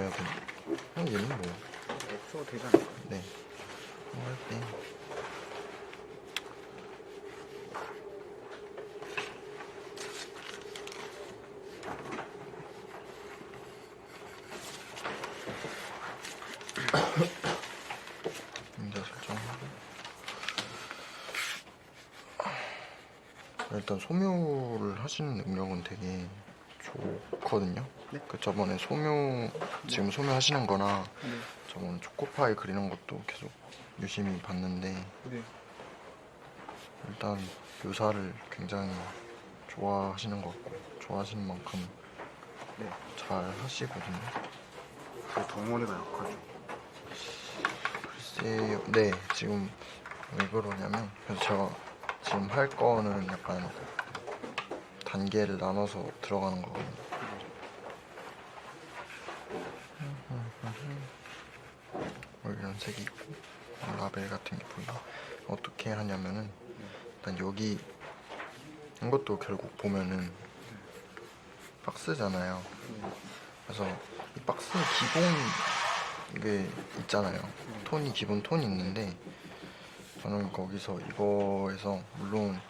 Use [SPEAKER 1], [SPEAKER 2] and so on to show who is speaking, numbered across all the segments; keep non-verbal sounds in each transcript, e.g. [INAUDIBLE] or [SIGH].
[SPEAKER 1] 해야 되나? 그냥 얘는 뭐
[SPEAKER 2] 없어도 되지 않을까?
[SPEAKER 1] 네. 뭐할 때. [COUGHS] 인자 설정하고 일단 소묘를 하시는 능력은 되게 좋거든요.
[SPEAKER 2] 네.
[SPEAKER 1] 그 저번에 소묘 지금 소묘 하시는 거나
[SPEAKER 2] 네.
[SPEAKER 1] 저번 초코파이 그리는 것도 계속 유심히 봤는데
[SPEAKER 2] 네.
[SPEAKER 1] 일단 묘사를 굉장히 좋아하시는 것 같고 좋아하시는 만큼
[SPEAKER 2] 네.
[SPEAKER 1] 잘 하시거든요.
[SPEAKER 2] 그 덩어리가 약하죠.
[SPEAKER 1] 글쎄요, 네 지금 왜 그러냐면 그래서 제가 지금 할 거는 약간 단계를 나눠서 들어가는 거거든요. 뭐 이런 색이 있고 라벨 같은 게 보이고 어떻게 하냐면은 일단 여기 이것도 결국 보면은 박스잖아요. 그래서 이 박스는 기본 이게 있잖아요. 톤이 기본 톤이 있는데 저는 거기서 이거에서 물론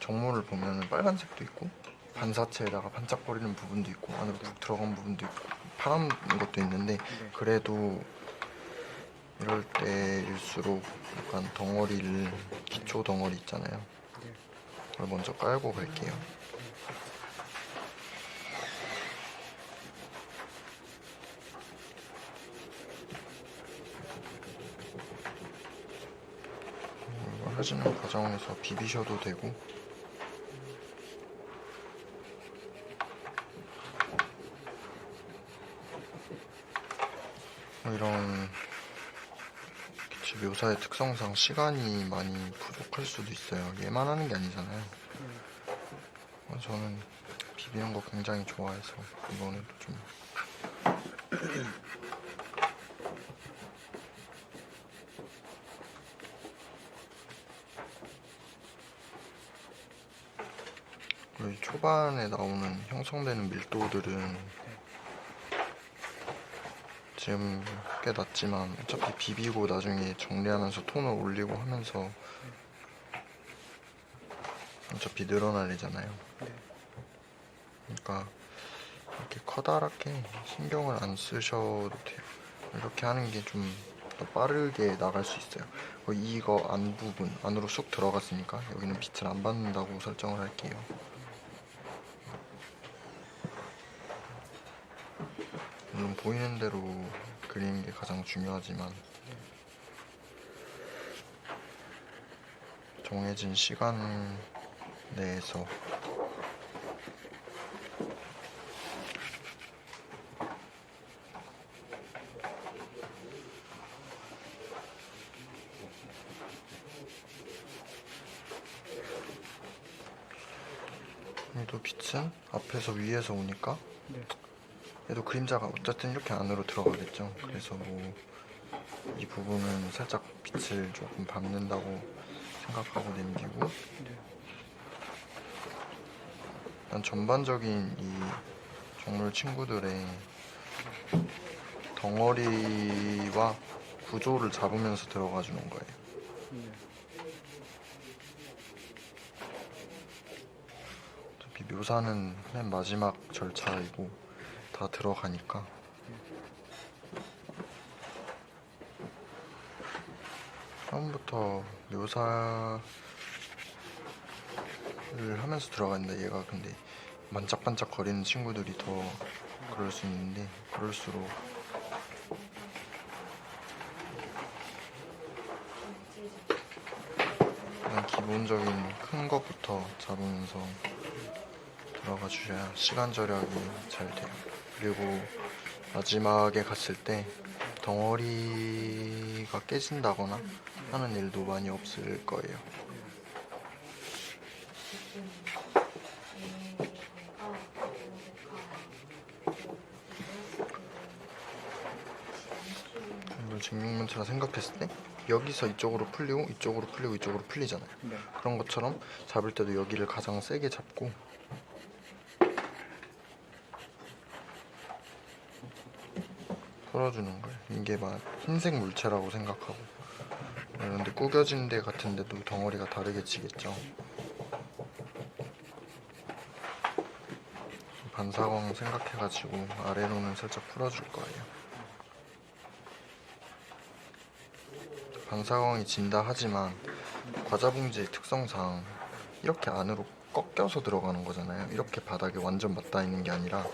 [SPEAKER 1] 정모를 보면은 빨간색도 있고 반사체에다가 반짝거리는 부분도 있고 안으로 푹 들어간 부분도 있고 파란 것도 있는데
[SPEAKER 2] 네.
[SPEAKER 1] 그래도 이럴 때일수록 약간 덩어리를 기초 덩어리 있잖아요.
[SPEAKER 2] 네.
[SPEAKER 1] 그걸 먼저 깔고 갈게요. 하시는 과정에서 비비셔도 되고 뭐 이런 묘사의 특성상 시간이 많이 부족할 수도 있어요. 얘만 하는 게 아니잖아요. 어, 저는 비비는 거 굉장히 좋아해서 이번에도 좀 [CLEARS THROAT] 초반에 나오는 형성되는 밀도들은 지금 꽤 낮지만 어차피 비비고 나중에 정리하면서 톤을 올리고 하면서 어차피 늘어나리잖아요.
[SPEAKER 2] 네.
[SPEAKER 1] 그러니까 이렇게 커다랗게 신경을 안 쓰셔도 돼요. 이렇게 하는 게 좀 더 빠르게 나갈 수 있어요. 어, 이거 안 부분 안으로 쑥 들어갔으니까 여기는 빛을 안 받는다고 설정을 할게요. 물론 보이는 대로 그리는 게 가장 중요하지만 정해진 시간 내에서 얘도 빛은 앞에서 위에서 오니까
[SPEAKER 2] 네.
[SPEAKER 1] 얘도 그림자가 어쨌든 이렇게 안으로 들어가겠죠. 그래서 뭐 이 부분은 살짝 빛을 조금 밟는다고 생각하고 남기고
[SPEAKER 2] 네.
[SPEAKER 1] 난 전반적인 이 정물 친구들의 덩어리와 구조를 잡으면서 들어가 주는 거예요. 묘사는 맨 마지막 절차이고 다 들어가니까 처음부터 묘사를 하면서 들어가는데 얘가 근데 반짝반짝 거리는 친구들이 더 그럴 수 있는데 그럴수록 그냥 기본적인 큰 것부터 잡으면서 들어가 주셔야 시간 절약이 잘 돼요. 그리고 마지막에 갔을 때 덩어리가 깨진다거나 하는 일도 많이 없을 거예요. 이걸 증명문체라 생각했을 때 여기서 이쪽으로 풀리고 이쪽으로 풀리고 이쪽으로 풀리잖아요.
[SPEAKER 2] 네.
[SPEAKER 1] 그런 것처럼 잡을 때도 여기를 가장 세게 잡고 풀어주는 거예요. 이게 막 흰색 물체라고 생각하고 그런데 구겨진 데 같은 데도 덩어리가 다르게 치겠죠. 반사광 생각해가지고 아래로는 살짝 풀어줄 거예요. 반사광이 진다 하지만 과자 봉지의 특성상 이렇게 안으로 꺾여서 들어가는 거잖아요. 이렇게 바닥에 완전 맞닿아 있는 게 아니라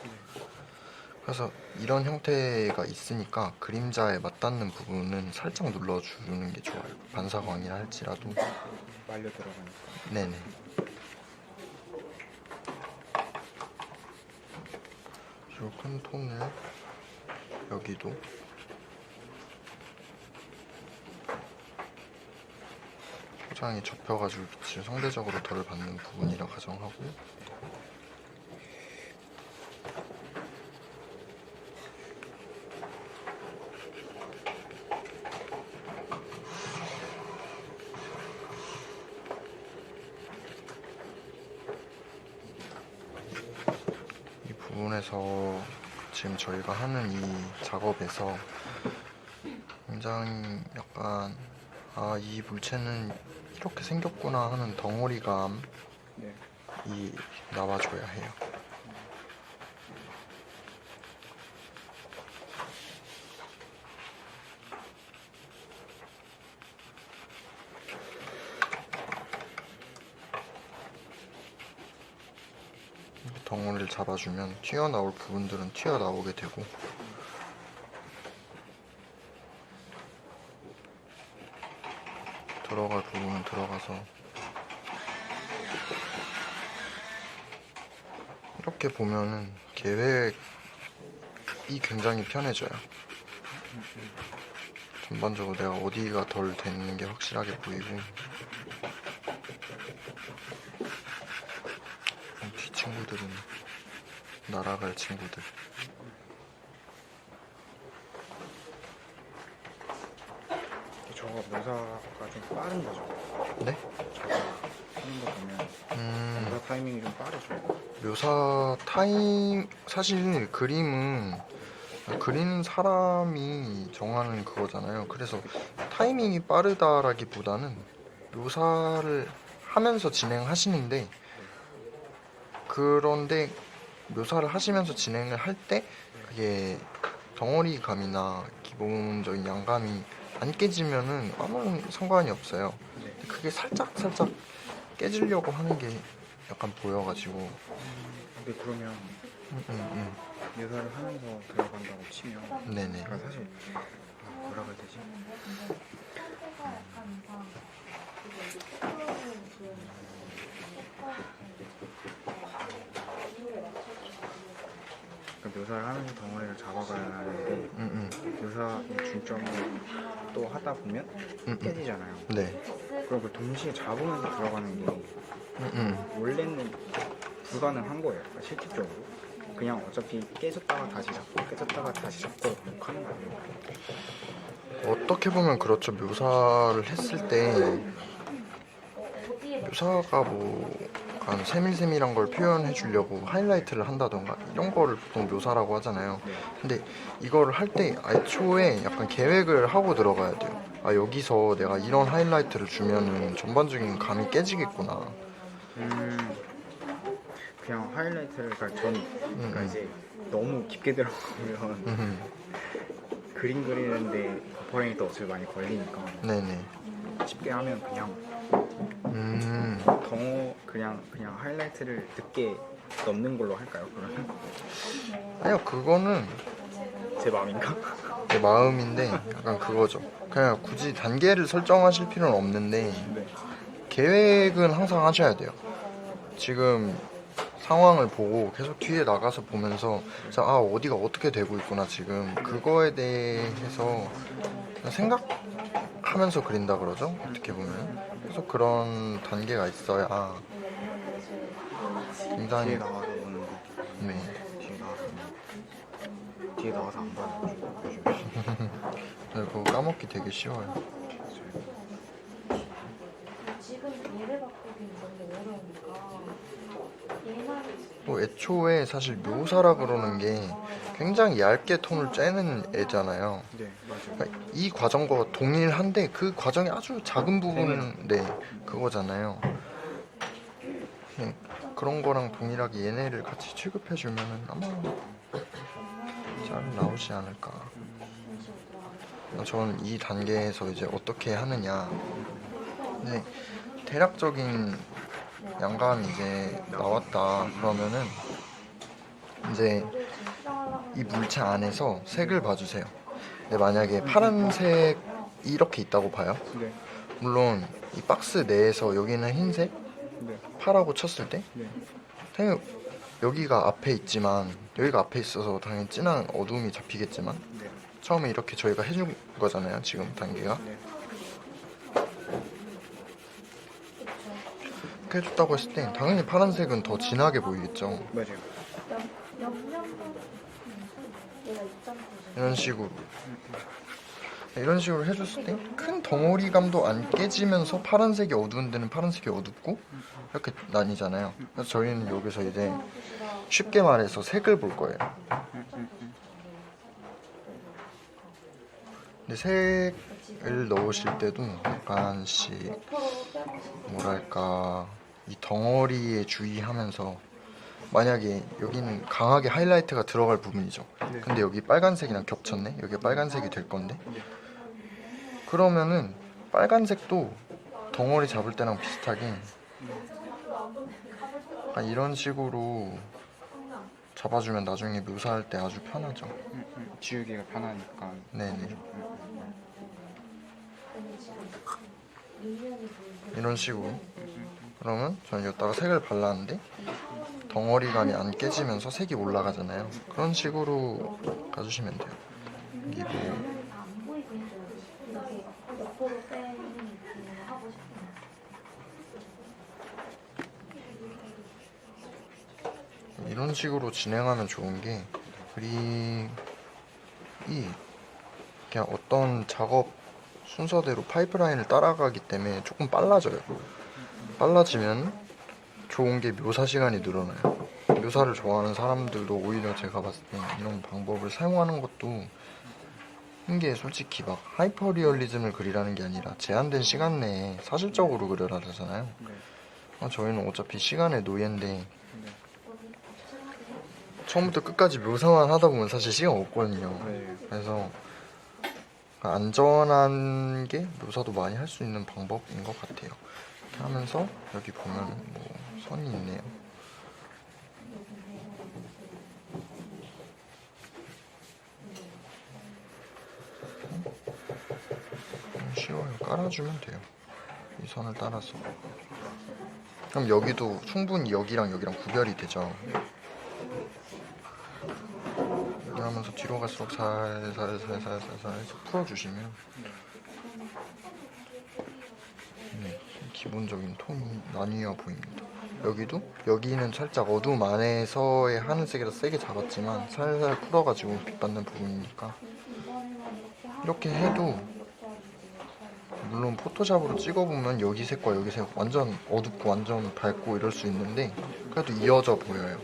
[SPEAKER 1] 그래서 이런 형태가 있으니까 그림자에 맞닿는 부분은 살짝 눌러주는 게 좋아요. 반사광이라 할지라도
[SPEAKER 2] 말려 들어가니까.
[SPEAKER 1] 네네. 그리고 큰 톤을 여기도 포장이 접혀가지고 빛을 상대적으로 덜 받는 부분이라 가정하고 이 부분에서 저희가 하는 이 작업에서 굉장히 약간 아 이 물체는 이렇게 생겼구나 하는 덩어리감이
[SPEAKER 2] 네.
[SPEAKER 1] 나와줘야 해요. 덩어리를 잡아주면 튀어나올 부분들은 튀어나오게 되고 들어갈 부분은 들어가서 이렇게 보면은 계획이 굉장히 편해져요. 전반적으로 내가 어디가 덜 되는 게 확실하게 보이고 뒤 친구들은 날아갈 친구들
[SPEAKER 2] 저거 묘사가 좀 빠른 거죠.
[SPEAKER 1] 네?
[SPEAKER 2] 저거 하는 거 보면
[SPEAKER 1] 음...
[SPEAKER 2] 묘사 타이밍이 좀 빠르죠.
[SPEAKER 1] 묘사 타임 사실 그림은 그리는 사람이 정하는 그거잖아요. 그래서 타이밍이 빠르다라기보다는 묘사를 하면서 진행하시는데 그런데 묘사를 하시면서 진행을 할 때 그게 덩어리 감이나 기본적인 양감이 안 깨지면은 아무런 상관이 없어요.
[SPEAKER 2] 네.
[SPEAKER 1] 근데 그게 살짝 살짝 깨지려고 하는 게 약간 보여가지고
[SPEAKER 2] 근데 그러면
[SPEAKER 1] 음, 음,
[SPEAKER 2] 묘사를 하면서 들어간다고 치면
[SPEAKER 1] 음. 네네
[SPEAKER 2] 그러니까 사실 아, 뭐라 그래야 되지? 그 묘사를 하면서 덩어리를 잡아가야 하는데
[SPEAKER 1] 음, 음,
[SPEAKER 2] 묘사의 중점을 또 하다 보면
[SPEAKER 1] 음, 음.
[SPEAKER 2] 깨지잖아요.
[SPEAKER 1] 네
[SPEAKER 2] 그럼 그 동시에 잡으면서 들어가는 게
[SPEAKER 1] 음, 음.
[SPEAKER 2] 원래는 불가능한 거예요. 그러니까 실질적으로. 그냥 어차피 깨졌다가 다시 잡고 깨졌다가 다시 잡고 반복하는 거예요.
[SPEAKER 1] 어떻게 보면 그렇죠 묘사를 했을 때 묘사가 뭐 한 세밀세밀한 걸 표현해 주려고 하이라이트를 한다던가 이런 거를 보통 묘사라고 하잖아요.
[SPEAKER 2] 네.
[SPEAKER 1] 근데 이거를 할 때 애초에 약간 계획을 하고 들어가야 돼요. 아 여기서 내가 이런 하이라이트를 주면은 전반적인 감이 깨지겠구나.
[SPEAKER 2] 음, 그냥 하이라이트를 그러니까 전 그러니까
[SPEAKER 1] 음.
[SPEAKER 2] 이제 너무 깊게 들어가면
[SPEAKER 1] 음,
[SPEAKER 2] 그림 그리는데 버퍼링이 또 어차피 많이 걸리니까
[SPEAKER 1] 네네.
[SPEAKER 2] 쉽게 하면 그냥
[SPEAKER 1] 음
[SPEAKER 2] 덩어 그냥 그냥 하이라이트를 늦게 넣는 걸로 할까요? 그러면
[SPEAKER 1] 아니요 그거는
[SPEAKER 2] 제 마음인가?
[SPEAKER 1] 내 마음인데 약간 그거죠 그냥 굳이 단계를 설정하실 필요는 없는데
[SPEAKER 2] 네.
[SPEAKER 1] 계획은 항상 하셔야 돼요. 지금 상황을 보고 계속 뒤에 나가서 보면서 자, 아 어디가 어떻게 되고 있구나 지금 그거에 대해서 생각하면서 그린다 그러죠 어떻게 보면 그래서 그런 단계가 있어야
[SPEAKER 2] 뒤에
[SPEAKER 1] 굉장히
[SPEAKER 2] 나가서 보는 거.
[SPEAKER 1] 네.
[SPEAKER 2] 뒤에 나가서. 뒤에 나가서 안 봐요. 요즘.
[SPEAKER 1] 그거 까먹기 되게 쉬워요.
[SPEAKER 2] 맞아요.
[SPEAKER 3] 얘를 바꾸기 너무 어려우니
[SPEAKER 1] 뭐 애초에 사실 묘사라 그러는 게 굉장히 얇게 톤을 째는 애잖아요.
[SPEAKER 2] 네 맞아요.
[SPEAKER 1] 그러니까 이 과정과 동일한데 그 과정이 아주 작은 부분은 네 그거잖아요. 네, 그런 거랑 동일하게 얘네를 같이 취급해 주면은 아마 잘 나오지 않을까. 저는 이 단계에서 이제 어떻게 하느냐. 네, 대략적인 양감이 이제 나왔다 그러면은 이제 이 물체 안에서 색을 봐주세요. 근데 만약에 파란색 이렇게 있다고 봐요.
[SPEAKER 2] 네,
[SPEAKER 1] 물론 이 박스 내에서 여기는 흰색,
[SPEAKER 2] 네,
[SPEAKER 1] 파라고 쳤을 때
[SPEAKER 2] 네,
[SPEAKER 1] 당연히 여기가 앞에 있지만 여기가 앞에 있어서 당연히 진한 어두움이 잡히겠지만
[SPEAKER 2] 네,
[SPEAKER 1] 처음에 이렇게 저희가 해준 거잖아요. 지금 단계가
[SPEAKER 2] 네,
[SPEAKER 1] 이렇게 해줬다고 했을 때 당연히 파란색은 더 진하게 보이겠죠.
[SPEAKER 2] 맞아요.
[SPEAKER 1] 이런 식으로 이런 식으로 해줬을 때 큰 덩어리감도 안 깨지면서 파란색이 어두운 데는 파란색이 어둡고 이렇게 나뉘잖아요. 그래서 저희는 여기서 이제 쉽게 말해서 색을 볼 거예요. 근데 색을 넣으실 때도 약간씩 뭐랄까 이 덩어리에 주의하면서 만약에 여기는 강하게 하이라이트가 들어갈 부분이죠.
[SPEAKER 2] 네.
[SPEAKER 1] 근데 여기 빨간색이랑 겹쳤네. 여기 빨간색이 될 건데. 그러면은 빨간색도 덩어리 잡을 때랑 비슷하게 약간 이런 식으로 잡아주면 나중에 묘사할 때 아주 편하죠.
[SPEAKER 2] 음, 음, 지우기가 편하니까.
[SPEAKER 1] 네네. 이런 식으로. 그러면 저는 여기다가 색을 발랐는데 덩어리감이 안 깨지면서 색이 올라가잖아요. 그런 식으로 가주시면 돼요.
[SPEAKER 3] 싶으면
[SPEAKER 1] 이런 식으로 진행하면 좋은 게 그림이 그냥 어떤 작업 순서대로 파이프라인을 따라가기 때문에 조금 빨라져요. 빨라지면 좋은 게 묘사 시간이 늘어나요. 묘사를 좋아하는 사람들도 오히려 제가 봤을 때 이런 방법을 사용하는 것도 이게 솔직히 막 하이퍼 리얼리즘을 그리라는 게 아니라 제한된 시간 내에 사실적으로 그려라 그러잖아요.
[SPEAKER 2] 네,
[SPEAKER 1] 아, 저희는 어차피 시간의 노예인데
[SPEAKER 2] 네,
[SPEAKER 1] 처음부터 끝까지 묘사만 하다 보면 사실 시간 없거든요.
[SPEAKER 2] 네.
[SPEAKER 1] 그래서 안전한 게 묘사도 많이 할 수 있는 방법인 것 같아요. 하면서 여기 보면 뭐 선이 있네요. 음, 쉬워요. 깔아주면 돼요. 이 선을 따라서. 그럼 여기도 충분히 여기랑 여기랑 구별이 되죠. 이렇게 하면서 뒤로 갈수록 살살살살살살 풀어주시면 네, 기본적인 톤이 나뉘어 보입니다. 여기도 여기는 살짝 어두움 안에서의 하늘색이라 세게 잡았지만 살살 풀어가지고 빛받는 부분이니까 이렇게 해도 물론 포토샵으로 찍어보면 여기 색과 여기 색 완전 어둡고 완전 밝고 이럴 수 있는데 그래도 이어져 보여요.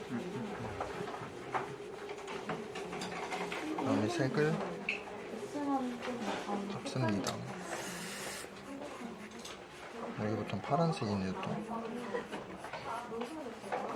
[SPEAKER 1] 그다음에 색을 잡습니다. 여기부터 파란색이네요 또.